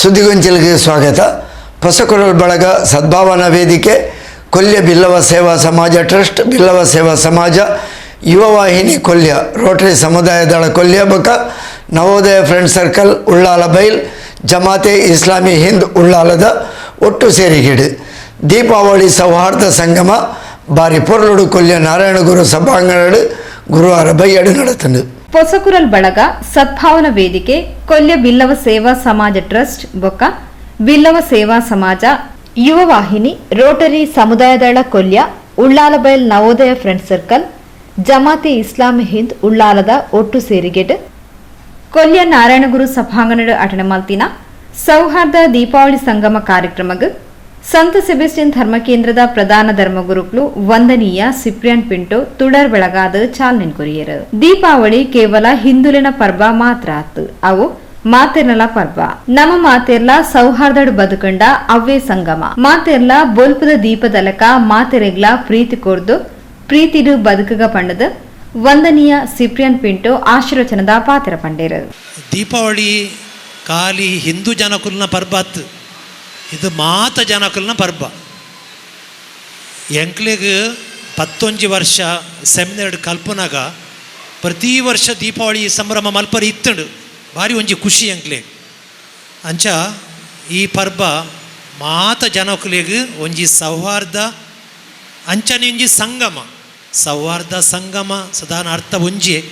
ಸುದ್ದಿಗೊಂಚಲಿಗೆ ಸ್ವಾಗತ. ಹೊಸಕೊರಲ್ ಬಳಗ ಸದ್ಭಾವನಾ ವೇದಿಕೆ, ಕೊಲ್ಯ ಬಿಲ್ಲವ ಸೇವಾ ಸಮಾಜ, ಟ್ರಸ್ಟ್ ಬಿಲ್ಲವ ಸೇವಾ ಸಮಾಜ ಯುವವಾಹಿನಿ ಕೊಲ್ಯ, ರೋಟರಿ ಸಮುದಾಯ ದಳ ಕೊಲ್ಯ ಬಕ, ನವೋದಯ ಫ್ರೆಂಡ್ ಸರ್ಕಲ್, ಉಳ್ಳಾಲ ಬೈಲ್, ಜಮಾತೆ ಇಸ್ಲಾಮಿ ಹಿಂದ್ ಉಳ್ಳಾಲದ ಒಟ್ಟು ಸೇರಿಗಿಡು. ದೀಪಾವಳಿ ಸೌಹಾರ್ದ ಸಂಗಮ, ಬಾರಿ ಪೊರ್ಲುಡು ಕೊಲ್ಯ ನಾರಾಯಣಗುರು ಸಭಾಂಗಣ ಗುರುವಾರ ಬೈಯಡು ನಡೆತಂಡು ಪೊಸಕುರಲ್ ಬಳಗ ಸದ್ಭಾವನ ವೇದಿಕೆ ಕೊಲ್ಯ ಬಿಲ್ಲವ ಸೇವಾ ಸಮಾಜ ಟ್ರಸ್ಟ್ ಬೊಕ್ಕ ಬಿಲ್ಲವ ಸೇವಾ ಸಮಾಜ Yuva Vahini Rotary ಸಮುದಾಯದಳ Kolya Ullalbail Navodaya friend circle Jamaati Islami Hind ಉಳ್ಳಾಲದ ಒಟ್ಟು ಸೇರಿಗೆಟ್ ಕೊಲ್ಯ ನಾರಾಯಣಗುರು ಸಭಾಂಗಣ ಅಟಣಮಾಲ್ತಿನ ಸೌಹಾರ್ದ ದೀಪಾವಳಿ ಸಂಗಮ ಕಾರ್ಯಕ್ರಮಕ್ಕೆ ಸಂತ ಸೆಬೆಸ್ಟಿಯನ್ ಧರ್ಮ ಕೇಂದ್ರದ ಪ್ರಧಾನ ಧರ್ಮಗುರುಗಳು ವಂದನೀಯ ಸಿಪ್ರಿಯನ್ ಪಿಂಟು ತುಡರ್ ಬೆಳಗಾದ ಚಾಲನೆ ಕೊರಿಯರು. ದೀಪಾವಳಿ ಕೇವಲ ಹಿಂದುಲಿನ ಪರ್ವ ಮಾತ್ರ ಆತು ಅವು ಮಾತೆರ್ಲ ಪರ್ವ. ನಮ್ಮ ಮಾತೆರ್ಲ ಸೌಹಾರ್ದಡ್ ಬದುಕಂಡ ಅವ್ವೇ ಸಂಗಮ. ಮಾತೆರ್ಲ ಬೊಲ್ಪದ ದೀಪದಲಕ ಮಾತೆರೆಗ್ಲ ಪ್ರೀತಿ ಕೊರ್ದು ಪ್ರೀತಿಡು ಬದುಕಗ ಪಂಡದ ವಂದನೀಯ ಸಿಪ್ರಿಯನ್ ಪಿಂಟೋ ಆಶೀರ್ವಚನದ ಪಾತ್ರ ಪಂಡೇರ. ದೀಪಾವಳಿ ಕಾಲಿ ಹಿಂದೂ ಜನಕುಲ್ನ ಪರ್ಬತ್ ಇದು ಮಾತ ಜನಕುಲ್ನ ಪರ್ಬ ಎಂಕ್ಲೆಗ್ ಪತ್ತೊಂಜಿ ವರ್ಷ ಸೆಮಿನಾರ್ಡ್ ಕಲ್ಪನಾಗ ಪ್ರತಿ ವರ್ಷ ದೀಪಾವಳಿ ಸಂಭ್ರಮ ಮಲ್ಪರಿ ಇತ್ತುಂಡು. ಭಾರಿ ಒಂಜಿ ಖುಷಿ ಎಂಕ್ಲೆ. ಅಂಚ ಈ ಪರ್ಬ ಮಾತ ಜನಕುಲೆಗ್ ಒಂಜಿ ಸೌಹಾರ್ದ ಅಂಚನೆ ಒಂಜಿ ಸಂಗಮ. ಸೌಹಾರ್ದ ಸಂಗಮ ಸದಾನ ಅರ್ಥ ಒಂಜಿ.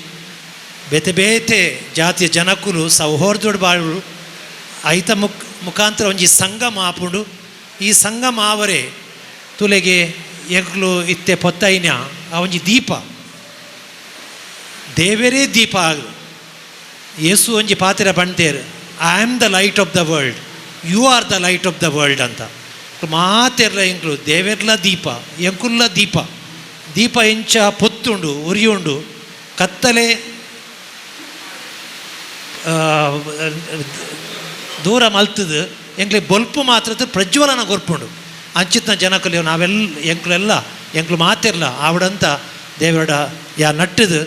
ಬೇತೆ ಬೇತೆ ಜಾತಿಯ ಜನಕುಲು ಸೌಹಾರ್ದೋಡು ಬಾಳು ಐತ ಮುಖಾಂತರ ಒಂಜಿ ಸಂಘ ಆಪುಂಡು. ಈ ಸಂಘ ಆವರೆ ತುಲೆಗೆ ಎಗ್ಲು ಇತ್ತೆ ಪೊತ್ತೈನ, ಆ ಒಂಜಿ ದೀಪ. ದೇವರೇ ದೀಪ ಆಗು ಯೇಸು ಒಂಜಿ ಪಾತ್ರ ಪಂತೇರು I am the light of the world you are the light of the world ಅಂತ. ಮಾತೆರ್ಲ ಎಂಕ್ಲು, ದೇವೆರ್ಲ ದೀಪ, ಎಂಕುಲ್ಲ ದೀಪ. ದೀಪ ಎಂಚ ಪೊತ್ತುಂಡು, ಉರಿಯುಂಡು. ಕತ್ತಲೆ ದೂರ ಮಲ್ತದು ಎಂಕ್ಲೆ ಬೊಲ್ಪು ಮಾತ್ರ ಪ್ರಜ್ವಲನ ಗೊರ್ಪುಂಡು ಅಂಚಿತ್ನ ಜನಕಲ್ಲಿ ನಾವೆಲ್ಲ ಎಂಕ್ಲೆಲ್ಲ ಎಂಕ್ಲು ಮಾತಿರ್ಲ, ಆವಡಂತ ದೇವರಡ ಯಾ ನಟ್ಟದು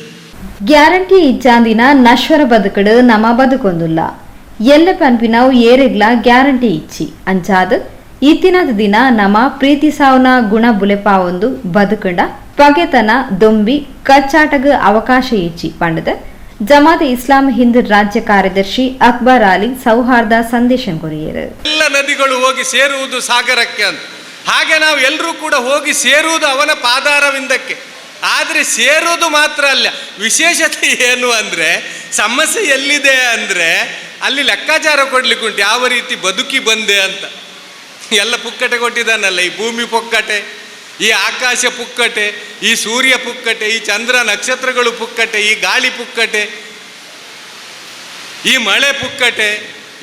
ಗ್ಯಾರಂಟಿ ಇಚ್ಚಾಂದಿನ ನಶ್ವರ ಬದುಕಡು ನಮ ಬದುಕೊಂದುಲ್ಲ. ಎಲ್ಲ ಪನ್ಪಿನವು ಏರೆಗ್ಲ ಗ್ಯಾರಂಟಿ ಇಚ್ಚಿ. ಅಂಚಾದ ಇತ್ತಿನದ ದಿನ ನಮ ಪ್ರೀತಿ ಸಾವನ ಗುಣ ಬುಲೆಪಾವೊಂದು ಬದುಕಂಡ. ಪಗೆತನ, ದೊಂಬಿ, ಕಚ್ಚಾಟಗ ಅವಕಾಶ ಇಚ್ಚಿ ಪಂಡದ. ಜಮಾತ್ ಇಸ್ಲಾಂ ಹಿಂದ್ ರಾಜ್ಯ ಕಾರ್ಯದರ್ಶಿ ಅಕ್ಬರ್ ಅಲಿ ಸೌಹಾರ್ದ ಸಂದೇಶ ಕೊರಿಯರು. ಎಲ್ಲ ನದಿಗಳು ಹೋಗಿ ಸೇರುವುದು ಸಾಗರಕ್ಕೆ ಅಂತ. ಹಾಗೆ ನಾವು ಎಲ್ಲರೂ ಕೂಡ ಹೋಗಿ ಸೇರುವುದು ಅವನ ಪಾದಾರವಿಂದಕ್ಕೆ. ಆದರೆ ಸೇರುವುದು ಮಾತ್ರ ಅಲ್ಲ, ವಿಶೇಷತೆ ಏನು ಅಂದರೆ, ಸಮಸ್ಯೆ ಎಲ್ಲಿದೆ ಅಂದರೆ, ಅಲ್ಲಿ ಲೆಕ್ಕಾಚಾರ ಕೊಡ್ಲಿಕ್ಕೆ ಉಂಟು, ಯಾವ ರೀತಿ ಬದುಕಿ ಬಂದೆ ಅಂತ. ಎಲ್ಲ ಪುಕ್ಕಟೆ ಕೊಟ್ಟಿದ್ದಾನಲ್ಲ, ಈ ಭೂಮಿ ಪುಕ್ಕಟೆ. ಈ ಆಕಾಶ ಪುಕ್ಕಟೆ, ಈ ಸೂರ್ಯ ಪುಕ್ಕಟೆ, ಈ ಚಂದ್ರ ನಕ್ಷತ್ರಗಳು ಪುಕ್ಕಟೆ, ಈ ಗಾಳಿ ಪುಕ್ಕಟೆ, ಈ ಮಳೆ ಪುಕ್ಕಟೆ,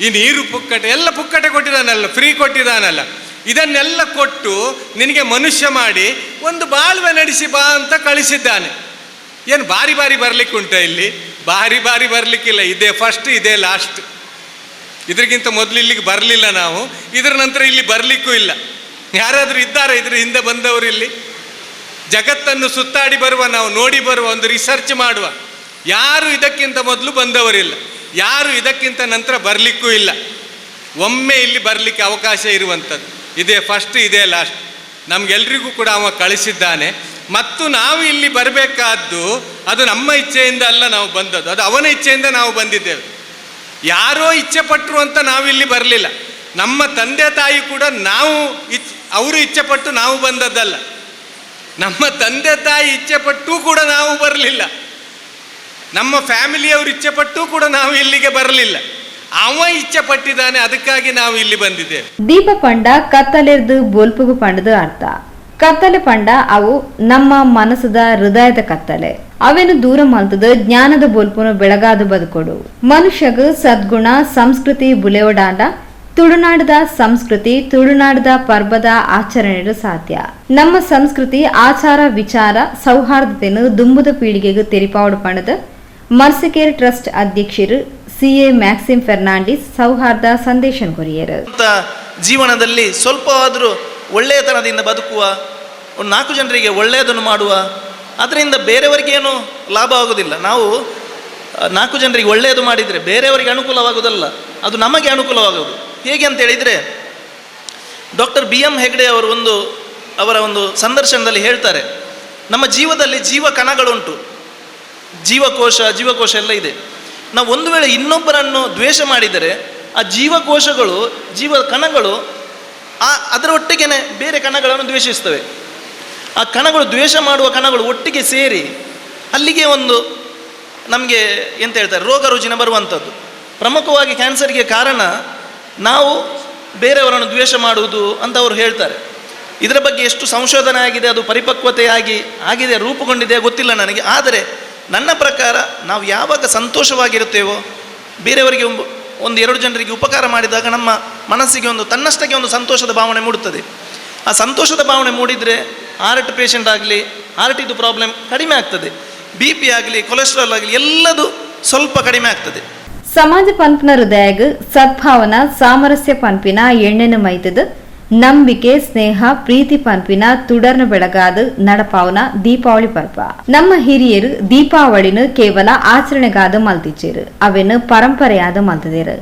ಈ ನೀರು ಪುಕ್ಕಟೆ, ಎಲ್ಲ ಪುಕ್ಕಟೆ ಕೊಟ್ಟಿದ್ದಾನಲ್ಲ ಫ್ರೀ ಕೊಟ್ಟಿದ್ದಾನಲ್ಲ. ಇದನ್ನೆಲ್ಲ ಕೊಟ್ಟು ನಿನಗೆ ಮನುಷ್ಯ ಮಾಡಿ ಒಂದು ಬಾಳ್ವೆ ನಡೆಸಿ ಬಾ ಅಂತ ಕಳಿಸಿದ್ದಾನೆ. ಏನು ಬಾರಿ ಬಾರಿ ಬರಲಿಕ್ಕೆ ಉಂಟ ಇಲ್ಲಿ? ಬಾರಿ ಬಾರಿ ಬರಲಿಕ್ಕಿಲ್ಲ, ಇದೇ ಫಸ್ಟ್ ಇದೇ ಲಾಸ್ಟ್ ಇದ್ರಿಗಿಂತ ಮೊದಲು ಇಲ್ಲಿಗೆ ಬರಲಿಲ್ಲ ನಾವು, ಇದರ ನಂತರ ಇಲ್ಲಿ ಬರಲಿಕ್ಕೂ ಇಲ್ಲ. ಯಾರಾದರೂ ಇದ್ದಾರೆ ಇದ್ರ ಹಿಂದೆ ಬಂದವರು ಇಲ್ಲಿ? ಜಗತ್ತನ್ನು ಸುತ್ತಾಡಿ ಬರುವ, ನಾವು ನೋಡಿ ಬರುವ ಒಂದು ರಿಸರ್ಚ್ ಮಾಡುವ. ಯಾರು ಇದಕ್ಕಿಂತ ಮೊದಲು ಬಂದವರಿಲ್ಲ. ಯಾರು ಇದಕ್ಕಿಂತ ನಂತರ ಬರಲಿಕ್ಕೂ ಇಲ್ಲ. ಒಮ್ಮೆ ಇಲ್ಲಿ ಬರಲಿಕ್ಕೆ ಅವಕಾಶ ಇರುವಂಥದ್ದು. ಇದೇ ಫಸ್ಟ್ ಇದೇ ಲಾಸ್ಟ್ ನಮಗೆಲ್ರಿಗೂ ಕೂಡ ಅವ ಕಳಿಸಿದ್ದಾನೆ. ಮತ್ತು ನಾವು ಇಲ್ಲಿ ಬರಬೇಕಾದ್ದು ಅದು ನಮ್ಮ ಇಚ್ಛೆಯಿಂದ ಅಲ್ಲ ನಾವು ಬಂದದ್ದು. ಅದು ಅವನ ಇಚ್ಛೆಯಿಂದ ನಾವು ಬಂದಿದ್ದೇವೆ. ಯಾರೋ ಇಚ್ಛೆ ಪಟ್ಟರು ಅಂತ ನಾವು ಇಲ್ಲಿ ಬರಲಿಲ್ಲ. ನಮ್ಮ ತಂದೆ ತಾಯಿ ಕೂಡ ನಾವು ಇಚ್ ಅವರು ಇಚ್ಛೆಪಟ್ಟು ನಾವು ಬಂದದ್ದಲ್ಲ. ನಮ್ಮ ತಂದೆ ತಾಯಿ ಇಚ್ಛೆಪಟ್ಟು ಕೂಡ ನಾವು ಬರಲಿಲ್ಲ. ನಮ್ಮ ಫ್ಯಾಮಿಲಿಯವರು ಇಚ್ಛೆಪಟ್ಟು ಕೂಡ ನಾವು ಇಲ್ಲಿಗೆ ಬರಲಿಲ್ಲ. ಅವ ಇಚ್ಛೆ ಪಟ್ಟಿದ್ದಾನೆ ಅದಕ್ಕಾಗಿ ನಾವು ಇಲ್ಲಿ ಬಂದಿದ್ದೇವೆ. ದೀಪ ಪಂಡ ಕತ್ತಲೆರ್ದು ಬೋಲ್ಪುಗು ಪಂಡದು ಅರ್ಥ. ಕತ್ತಲೆ ಪಂಡ ಅವು ನಮ್ಮ ಮನಸ್ಸದ ಹೃದಯದ ಕತ್ತಲೆ. ಅವೇನು ದೂರ ಮಲ್ತದ ಜ್ಞಾನದ ಬೋಲ್ಪುನ ಬೆಳಗಾದ ಬದುಕೊಡು. ಮನುಷ್ಯಗ ಸದ್ಗುಣ, ಸಂಸ್ಕೃತಿ ಬುಲೆವಡಾಂಡ ತುಳುನಾಡದ ಸಂಸ್ಕೃತಿ, ತುಳುನಾಡದ ಪರ್ವದ ಆಚರಣೆಗೂ ಸಾಧ್ಯ. ನಮ್ಮ ಸಂಸ್ಕೃತಿ, ಆಚಾರ, ವಿಚಾರ, ಸೌಹಾರ್ದತೆಯನ್ನು ದುಂಬುದ ಪೀಳಿಗೆಗೂ ತೆರಿಪಾವಡು ಪಣದ. ಮರ್ಸಿಕೇರ್ ಟ್ರಸ್ಟ್ ಅಧ್ಯಕ್ಷರು ಸಿಎ ಮ್ಯಾಕ್ಸಿಮ್ ಫೆರ್ನಾಂಡಿಸ್ ಸೌಹಾರ್ದ ಸಂದೇಶ ಕೊರಿಯರು ಜೀವನದಲ್ಲಿ ಸ್ವಲ್ಪವಾದರೂ ಒಳ್ಳೆಯತನದಿಂದ ಬದುಕುವ, ಒಂದು ನಾಲ್ಕು ಜನರಿಗೆ ಒಳ್ಳೆಯದನ್ನು ಮಾಡುವ ಅದರಿಂದ ಬೇರೆಯವರಿಗೇನು ಲಾಭ ಆಗೋದಿಲ್ಲ. ನಾವು, ನಾಲ್ಕು ಜನರಿಗೆ ಒಳ್ಳೆಯದು ಮಾಡಿದರೆ ಬೇರೆಯವರಿಗೆ ಅನುಕೂಲವಾಗುವುದಲ್ಲ ಅದು ನಮಗೆ ಅನುಕೂಲವಾಗುವುದು. ಹೇಗೆ ಅಂತ ಹೇಳಿದರೆ, ಡಾಕ್ಟರ್ ಬಿ ಎಂ ಹೆಗ್ಡೆ ಅವರು ಒಂದು, ಅವರ ಒಂದು ಸಂದರ್ಶನದಲ್ಲಿ ಹೇಳ್ತಾರೆ, ನಮ್ಮ ಜೀವದಲ್ಲಿ ಜೀವ ಕಣಗಳುಂಟು. ಜೀವಕೋಶ ಜೀವಕೋಶ ಎಲ್ಲ ಇದೆ. ನಾವು ಒಂದು ವೇಳೆ ಇನ್ನೊಬ್ಬರನ್ನು ದ್ವೇಷ ಮಾಡಿದರೆ, ಆ ಜೀವಕೋಶಗಳು, ಜೀವ ಕಣಗಳು, ಆ ಅದರ ಒಟ್ಟಿಗೆನೆ ಬೇರೆ ಕಣಗಳನ್ನು ದ್ವೇಷಿಸ್ತವೆ ಆ ಕಣಗಳು ದ್ವೇಷ ಮಾಡುವ ಕಣಗಳು ಒಟ್ಟಿಗೆ ಸೇರಿ, ಅಲ್ಲಿಗೆ ಒಂದು ನಮಗೆ ಎಂತ ಹೇಳ್ತಾರೆ ರೋಗ ರುಜಿನ ಬರುವಂಥದ್ದು. ಪ್ರಮುಖವಾಗಿ ಕ್ಯಾನ್ಸರ್ಗೆ ಕಾರಣ ನಾವು ಬೇರೆಯವರನ್ನು ದ್ವೇಷ ಮಾಡುವುದು ಅಂತ ಅವರು ಹೇಳ್ತಾರೆ. ಇದರ ಬಗ್ಗೆ ಎಷ್ಟು ಸಂಶೋಧನೆ ಆಗಿದೆ, ಅದು ಪರಿಪಕ್ವತೆಯಾಗಿ ಆಗಿದೆ ರೂಪುಗೊಂಡಿದೆ ಗೊತ್ತಿಲ್ಲ ನನಗೆ. ಆದರೆ ನನ್ನ ಪ್ರಕಾರ ನಾವು ಯಾವಾಗ ಸಂತೋಷವಾಗಿರುತ್ತೇವೋ, ಬೇರೆಯವರಿಗೆ ಒಂದು ಎರಡು ಜನರಿಗೆ ಉಪಕಾರ ಮಾಡಿದಾಗ ನಮ್ಮ ಮನಸ್ಸಿಗೆ ಒಂದು, ತನ್ನಷ್ಟಕ್ಕೆ ಒಂದು ಸಂತೋಷದ ಭಾವನೆ ಮೂಡುತ್ತದೆ. ಆ ಸಂತೋಷದ ಭಾವನೆ ಮೂಡಿದರೆ ಹಾರ್ಟ್ ಪೇಷಂಟ್ ಆಗಲಿ ಹಾರ್ಟಿದು ಪ್ರಾಬ್ಲಮ್ ಕಡಿಮೆ ಆಗ್ತದೆ. ಬಿ ಪಿ ಆಗಲಿ ಕೊಲೆಸ್ಟ್ರಾಲ್ ಆಗಲಿ, ಎಲ್ಲದು ಸ್ವಲ್ಪ ಕಡಿಮೆ ಆಗ್ತದೆ. ಸಮಾಜ ಪಂಪಿನ ಹೃದಯಗ್ ಸದ್ಭಾವನ, ಸಾಮರಸ್ಯ ಪಂಪಿನ ಎಣ್ಣೆನ ಮೈತದ, ನಂಬಿಕೆ, ಸ್ನೇಹ, ಪ್ರೀತಿ ಪಂಪಿನ ತುಡರ್ನ ಬೆಳಗಾದ ನಡಪಾವನ ದೀಪಾವಳಿ ಪರ್ವ. ನಮ್ಮ ಹಿರಿಯರು ದೀಪಾವಳಿನ ಕೇವಲ ಆಚರಣೆಗಾದ ಮಲ್ತಿಚ್ಚರು ಅವೆನ್ನು ಪರಂಪರೆಯಾದ ಮಲ್ತದೇರು.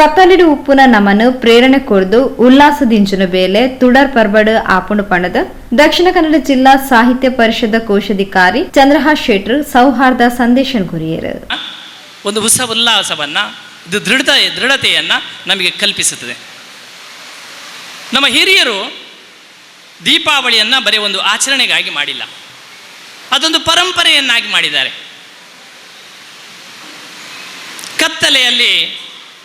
ಕತ್ತಲಿಡು ಉಪ್ಪುನ ನಮನ ಪ್ರೇರಣೆ ಕೊಡದು ಉಲ್ಲಾಸ ದಿಂಚನ ಬೇಲೆ ತುಡರ್ ಪರ್ಬಡ ಆಪುಣ ಪಣದ ದಕ್ಷಿಣ ಕನ್ನಡ ಜಿಲ್ಲಾ ಸಾಹಿತ್ಯ ಪರಿಷದ ಕೋಶಾಧಿಕಾರಿ ಚಂದ್ರಹಾಸ್ ಶೇಟ್ರ್ ಸೌಹಾರ್ದ ಸಂದೇಶನ್ ಕುರಿಯರು. ಒಂದು ಹೊಸ ಉಲ್ಲಾಸವನ್ನು ಇದು ದೃಢ ದೃಢತೆಯನ್ನು ನಮಗೆ ಕಲ್ಪಿಸುತ್ತದೆ. ನಮ್ಮ ಹಿರಿಯರು ದೀಪಾವಳಿಯನ್ನು ಬರೀ ಒಂದು ಆಚರಣೆಗಾಗಿ ಮಾಡಿಲ್ಲ. ಅದೊಂದು ಪರಂಪರೆಯನ್ನಾಗಿ ಮಾಡಿದ್ದಾರೆ. ಕತ್ತಲೆಯಲ್ಲಿ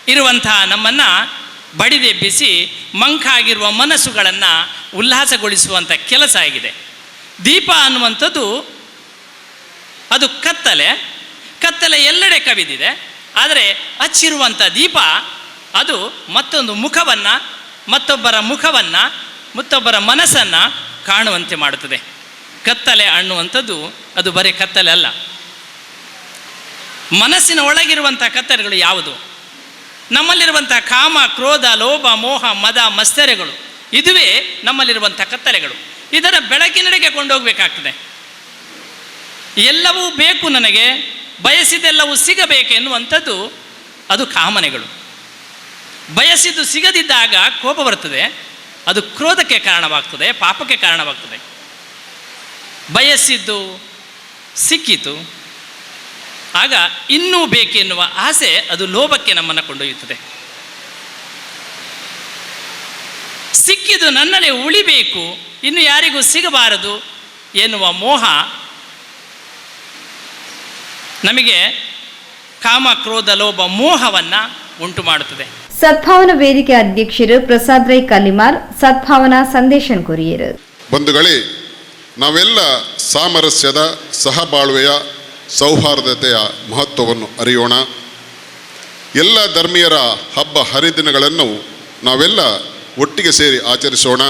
ಇರುವಂತಹ ನಮ್ಮನ್ನು ಬಡಿದೆಬ್ಬಿಸಿ ಮಂಕಾಗಿರುವ ಮನಸ್ಸುಗಳನ್ನು ಉಲ್ಲಾಸಗೊಳಿಸುವಂಥ ಕೆಲಸ ಆಗಿದೆ. ದೀಪ ಅನ್ನುವಂಥದ್ದು ಅದು ಕತ್ತಲೆ ಕತ್ತಲೆ ಎಲ್ಲೆಡೆ ಕವಿದಿದೆ. ಆದರೆ ಹಚ್ಚಿರುವಂಥ ದೀಪ, ಅದು ಮತ್ತೊಂದು ಮುಖವನ್ನು, ಮತ್ತೊಬ್ಬರ ಮುಖವನ್ನು, ಮತ್ತೊಬ್ಬರ ಮನಸ್ಸನ್ನು ಕಾಣುವಂತೆ ಮಾಡುತ್ತದೆ. ಕತ್ತಲೆ ಅನ್ನುವಂಥದ್ದು ಅದು ಬರೀ ಕತ್ತಲೆ ಅಲ್ಲ. ಮನಸ್ಸಿನ ಒಳಗಿರುವಂಥ ಕತ್ತಲೆಗಳು ಯಾವುದು? ನಮ್ಮಲ್ಲಿರುವಂಥ ಕಾಮ, ಕ್ರೋಧ, ಲೋಭ, ಮೋಹ, ಮದ ಮಸ್ತರೆಗಳು ಇದುವೇ ನಮ್ಮಲ್ಲಿರುವಂಥ ಕತ್ತಲೆಗಳು. ಇದರ ಬೆಳಕಿನಡೆಗೆ ಕೊಂಡೋಗಬೇಕಾಗ್ತದೆ. ಎಲ್ಲವೂ ಬೇಕು ನನಗೆ ಬಯಸಿದೆಲ್ಲವೂ ಸಿಗಬೇಕೆನ್ನುವಂಥದ್ದು ಅದು ಕಾಮನೆಗಳು. ಬಯಸಿದ್ದು ಸಿಗದಿದ್ದಾಗ ಕೋಪ ಬರ್ತದೆ, ಅದು ಕ್ರೋಧಕ್ಕೆ ಕಾರಣವಾಗ್ತದೆ, ಪಾಪಕ್ಕೆ ಕಾರಣವಾಗ್ತದೆ. ಬಯಸಿದ್ದು ಸಿಕ್ಕಿತು, ಆಗ ಇನ್ನೂ ಬೇಕೆನ್ನುವ ಆಸೆ ಅದು ಲೋಭಕ್ಕೆ ನಮ್ಮನ್ನು ಕೊಂಡೊಯ್ಯುತ್ತದೆ. ಸಿಕ್ಕಿದು ನನ್ನಲ್ಲೇ ಉಳಿಬೇಕು, ಇನ್ನು ಯಾರಿಗೂ ಸಿಗಬಾರದು ಎನ್ನುವ ಮೋಹ ನಮಗೆ ಕಾಮ ಕ್ರೋಧ ಲೋಭ ಮೋಹವನ್ನು ಉಂಟು ಮಾಡುತ್ತದೆ. ಸದ್ಭಾವನಾ ವೇದಿಕೆ ಅಧ್ಯಕ್ಷರು ಪ್ರಸಾದ್ ರೈ ಕಲಿಮಾರ್ ಸದ್ಭಾವನಾ ಸಂದೇಶನ್ ಕೊರಿಯರು. ಬಂಧುಗಳೇ ನಾವೆಲ್ಲ ಸಾಮರಸ್ಯದ ಸಹಬಾಳ್ವೆಯ ಸೌಹಾರ್ದತೆಯ ಮಹತ್ವವನ್ನು ಅರಿಯೋಣ. ಎಲ್ಲ ಧರ್ಮೀಯರ ಹಬ್ಬ ಹರಿದಿನಗಳನ್ನು ನಾವೆಲ್ಲ ಒಟ್ಟಿಗೆ ಸೇರಿ ಆಚರಿಸೋಣ.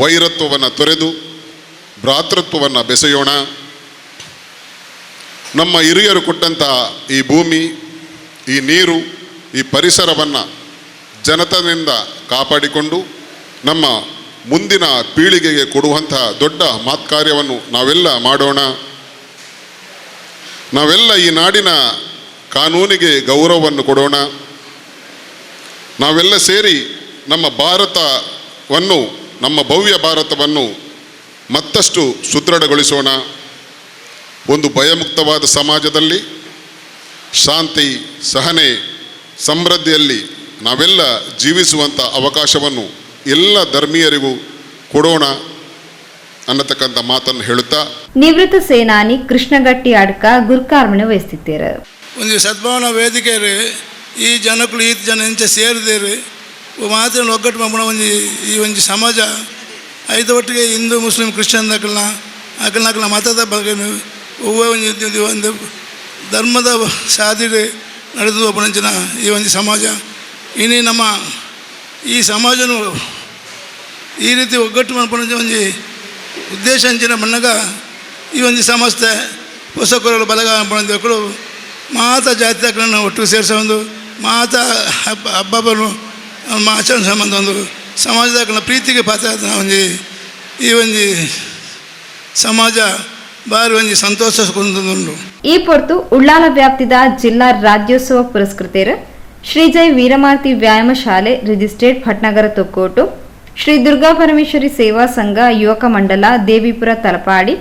ವೈರತ್ವವನ್ನು ತೊರೆದು ಭ್ರಾತೃತ್ವವನ್ನು ಬೆಸೆಯೋಣ. ನಮ್ಮ ಹಿರಿಯರು ಕೊಟ್ಟಂಥ ಈ ಭೂಮಿ, ಈ ನೀರು, ಈ ಪರಿಸರವನ್ನು ಜನತನಿಂದ ಕಾಪಾಡಿಕೊಂಡು ನಮ್ಮ ಮುಂದಿನ ಪೀಳಿಗೆಗೆ ಕೊಡುವಂತಹ ದೊಡ್ಡ ಮಾತ್ಕಾರ್ಯವನ್ನು ನಾವೆಲ್ಲ ಮಾಡೋಣ. ನಾವೆಲ್ಲ ಈ ನಾಡಿನ ಕಾನೂನಿಗೆ ಗೌರವವನ್ನು ಕೊಡೋಣ. ನಾವೆಲ್ಲ ಸೇರಿ ನಮ್ಮ ಭಾರತವನ್ನು, ನಮ್ಮ ಭವ್ಯ ಭಾರತವನ್ನು ಮತ್ತಷ್ಟು ಸುದೃಢಗೊಳಿಸೋಣ. ಒಂದು ಭಯಮುಕ್ತವಾದ ಸಮಾಜದಲ್ಲಿ ಶಾಂತಿ ಸಹನೆ ಸಮೃದ್ಧಿಯಲ್ಲಿ ನಾವೆಲ್ಲ ಜೀವಿಸುವಂಥ ಅವಕಾಶವನ್ನು ಎಲ್ಲ ಧರ್ಮೀಯರಿಗೂ ಕೊಡೋಣ ಅನ್ನತಕ್ಕಂಥ ಮಾತನ್ನು ಹೇಳುತ್ತಾ ನಿವೃತ್ತ ಸೇನಾನಿ ಕೃಷ್ಣಗಟ್ಟಿ ಅಡ್ಕ ಗುರುಕಾರ್ಮಣೆ ವಹಿಸುತ್ತಿದ್ದಾರೆ ಒಂದು ಸದ್ಭಾವನಾ ವೇದಿಕೆ ಈ ಜನಕ್ಕಳು ಈ ಜನ ಇಂಚ ಸೇರಿದೇರಿ ಮಾತ್ರ ಒಗ್ಗಟ್ಟು ಮಮ್ಮನ ಒಂದು ಈ ಒಂದು ಸಮಾಜ. ಐದು ಒಟ್ಟಿಗೆ ಹಿಂದೂ ಮುಸ್ಲಿಂ ಕ್ರಿಶ್ಚಿಯನ್ ಅಕಲ್ನ ಅಕಲ್ನ ಅಕಲ್ನ ಮತದ ಬಗ್ಗೆ ಇದು ಒಂದು ಧರ್ಮದ ಸಾಧಿಡು ನಡೆದು ಒಬ್ಬನಂಚಿನ ಈ ಒಂದು ಸಮಾಜ. ಇನಿ ನಮ್ಮ ಈ ಸಮಾಜನು ಈ ರೀತಿ ಒಗ್ಗಟ್ಟು ಮಾಡ್ಕೊಂಡು ಒಂಜಿ ಉದ್ದೇಶ ಅಂಚಿನ ಮಣ್ಣಗ ಈ ಒಂದು ಸಂಸ್ಥೆ ಹೊಸ ಕೊರಗಳು ಬಲಗ ಬಂದಕ್ಕಳು ಮಾತ ಜಾತಿಗಳನ್ನು ಒಟ್ಟಿಗೆ ಸೇರಿಸ ಒಂದು ಮಾತ ಹಬ್ಬ ಹಬ್ಬವನ್ನು ನಮ್ಮ ಆಚರಣೆ ಸಂಬಂಧ ಒಂದು ಸಮಾಜದ ಪ್ರೀತಿಗೆ ಪಾತ್ರ ಒಂದು ಈ ಒಂದು ಸಮಾಜ ಬಾರಿ ಒಂಜಿ ಸಂತೋಷ ಕೊಂದುಂಡು ಈ ಪೊರ್ತು ಉಳ್ಳಾಲ ವ್ಯಾಪ್ತಿದ ಜಿಲ್ಲಾ ರಾಜ್ಯೋತ್ಸವ ಪುರಸ್ಕೃತೆರು ಶ್ರೀಜೈ ವೀರಮಾರ್ತಿ ವ್ಯಾಯಾಮ ಶಾಲೆ ರಿಜಿಸ್ಟ್ರೇಡ್ ಭಟ್ನಗರ ತೊಕ್ಕೋಟು ಶ್ರೀ ದುರ್ಗಾ ಪರಮೇಶ್ವರಿ ಸೇವಾ ಸಂಘ ಯುವಕ ಮಂಡಲ ದೇವಿಪುರ ತಲಪಾಡಿ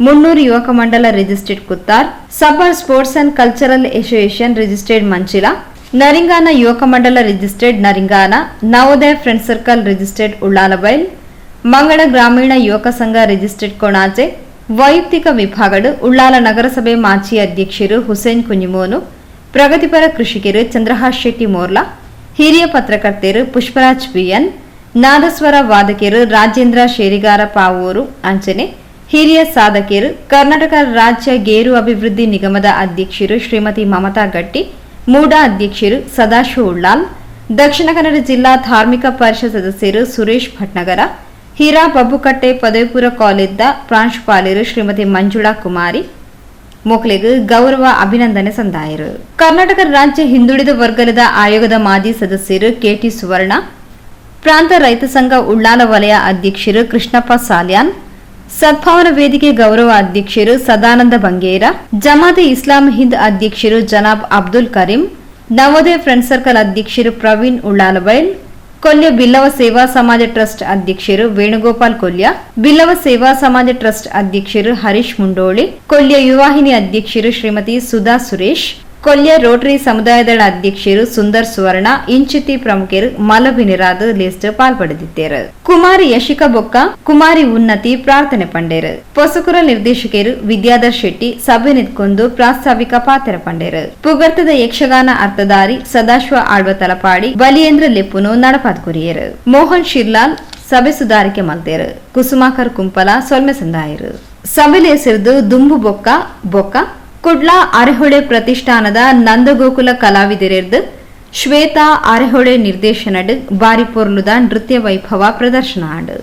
ಮುನ್ನೂರು ಯುವಕ ಮಂಡಲ registered Kuttar Sabar sports and cultural association registered Manchila Naringana ಯುವಕ ಮಂಡಲ registered Naringana Navodaya friend circle registered Ullalbail Mangala ಗ್ರಾಮೀಣ ಯುವಕ ಸಂಘ ರಿಜಿಸ್ಟ್ರೇಡ್ ಕೊಣಾಜೆ ವೈಯಕ್ತಿಕ ವಿಭಾಗಡು ಉಳ್ಳಾಲ ನಗರಸಭೆ ಮಾಜಿ ಅಧ್ಯಕ್ಷರು ಹುಸೇನ್ ಕುಂಜಿಮೋನು ಪ್ರಗತಿಪರ ಕೃಷಿಕರು ಚಂದ್ರಹಾಸ್ ಶೆಟ್ಟಿ ಮೋರ್ಲಾ, ಹಿರಿಯ ಪತ್ರಕರ್ತೆಯರು ಪುಷ್ಪರಾಜ್ ಬಿಎನ್ ನಾದಸ್ವರ ವಾದಕಿಯರು ರಾಜೇಂದ್ರ ಶೇರಿಗಾರ ಪಾವೂರು ಅಂಚನೆ, ಹಿರಿಯ ಸಾಧಕಿಯರು ಕರ್ನಾಟಕ ರಾಜ್ಯ ಗೇರು ಅಭಿವೃದ್ಧಿ ನಿಗಮದ ಅಧ್ಯಕ್ಷರು ಶ್ರೀಮತಿ ಮಮತಾ ಗಟ್ಟಿ, ಮೂಡಾ ಅಧ್ಯಕ್ಷರು ಸದಾಶಿವ ಉಳ್ಳಾಲ್, ದಕ್ಷಿಣ ಕನ್ನಡ ಜಿಲ್ಲಾ ಧಾರ್ಮಿಕ ಪರಿಷತ್ ಸದಸ್ಯರು ಸುರೇಶ್ ಭಟ್ನಗರ ಹೀರಾ ಬಬ್ಬುಕಟ್ಟೆ ಪದವಿಪುರ ಕಾಲೇಜ್ದ ಪ್ರಾಂಶುಪಾಲರು ಶ್ರೀಮತಿ ಮಂಜುಳಾ ಕುಮಾರಿ, ಮೊಕ್ಲೆಗ್ ಗೌರವ ಅಭಿನಂದನೆ ಸಂದಾಯರು. ಕರ್ನಾಟಕ ರಾಜ್ಯ ಹಿಂದುಳಿದ ವರ್ಗದ ಆಯೋಗದ ಮಾಜಿ ಸದಸ್ಯರು ಕೆಟಿ ಸುವರ್ಣ, ಪ್ರಾಂತ ರೈತ ಸಂಘ ಉಳ್ಳಾಲ ವಲಯ ಅಧ್ಯಕ್ಷರು ಕೃಷ್ಣಪ್ಪ ಸಾಲ್ಯಾನ್, ಸದ್ಭಾವನ ವೇದಿಕೆ ಗೌರವ ಅಧ್ಯಕ್ಷರು ಸದಾನಂದ ಬಂಗೇರ, ಜಮಾತೆ ಇಸ್ಲಾಂ ಹಿಂದ್ ಅಧ್ಯಕ್ಷರು ಜನಾಬ್ ಅಬ್ದುಲ್ ಕರೀಂ, ನವೋದಯ ಫ್ರೆಂಡ್ ಸರ್ಕಲ್ ಅಧ್ಯಕ್ಷರು ಪ್ರವೀಣ್ ಉಳ್ಳಾಲಬೈಲ್ ಕೊಲ್ಯ ಬಿಲ್ಲವ ಸೇವಾ ಸಮಾಜ ಟ್ರಸ್ಟ್ ಅಧ್ಯಕ್ಷರು ವೇಣುಗೋಪಾಲ್ ಕೊಲ್ಯ ಬಿಲ್ಲವ ಸೇವಾ ಸಮಾಜ ಟ್ರಸ್ಟ್ ಅಧ್ಯಕ್ಷರು ಹರೀಶ್ ಮುಂಡೋಳಿ ಕೊಲ್ಯ ಯುವಾಹಿನಿ ಅಧ್ಯಕ್ಷರು ಶ್ರೀಮತಿ ಸುಧಾ ಸುರೇಶ್ ಕೊಲ್ಯ ರೋಟರಿ ಸಮುದಾಯದಳ ಅಧ್ಯಕ್ಷರು ಸುಂದರ್ ಸುವರ್ಣ, ಇಂಚಿತಿ ಪ್ರಮುಖರು ಮಲಭಿನಿರಾದ ಲಿಸ್ಟ್ ಪಾಲ್ಪಡೆದಿದ್ದಾರೆ. ಕುಮಾರಿ ಯಶಿಕ ಬೊಕ್ಕ, ಕುಮಾರಿ ಉನ್ನತಿ ಪ್ರಾರ್ಥನೆ ಪಂಡೇರು. ಪೊಸಕುರ ನಿರ್ದೇಶಕರು ವಿದ್ಯಾಧರ್ ಶೆಟ್ಟಿ, ಸಭೆ ನಿಂತ್ಕೊಂಡು ಪ್ರಾಸ್ತಾವಿಕ ಪಾತ್ರ ಪಂಡೇರು. ಪುಗರ್ತದ ಯಕ್ಷಗಾನ ಅರ್ಥಧಾರಿ ಸದಾಶಿವ ಆಳ್ವ ತಲಪಾಡಿ, ಬಲಿಯೇಂದ್ರ ಲೆಪ್ಪುನು ನಡಪಾದ್ ಕುರಿಯರು. ಮೋಹನ್ ಶಿರ್ಲಾಲ್ ಸಭೆ ಸುಧಾರಿಕೆ ಮಲ್ತೇರು ಕುಸುಮಾಕರ್ ಕುಂಪಲ ಸೊಲ್ಮೆ ಸಂದಾಯರು. ಸಭೆಲಿ ಹೆಸರಿದು ದುಂಬು ಬೊಕ್ಕ ಬೊಕ್ಕ. ಕುಡ್ಲಾ ಅರೆಹೊಳೆ ಪ್ರತಿಷ್ಠಾನದ ನಂದಗೋಕುಲ ಕಲಾವಿದರಿರ್ದು ಶ್ವೇತಾ ಅರೆಹೊಳೆ ನಿರ್ದೇಶನಡ್ ಬಾರಿ ಪೊರ್ಲುದ ನೃತ್ಯ ವೈಭವ ಪ್ರದರ್ಶನ ಆಡು.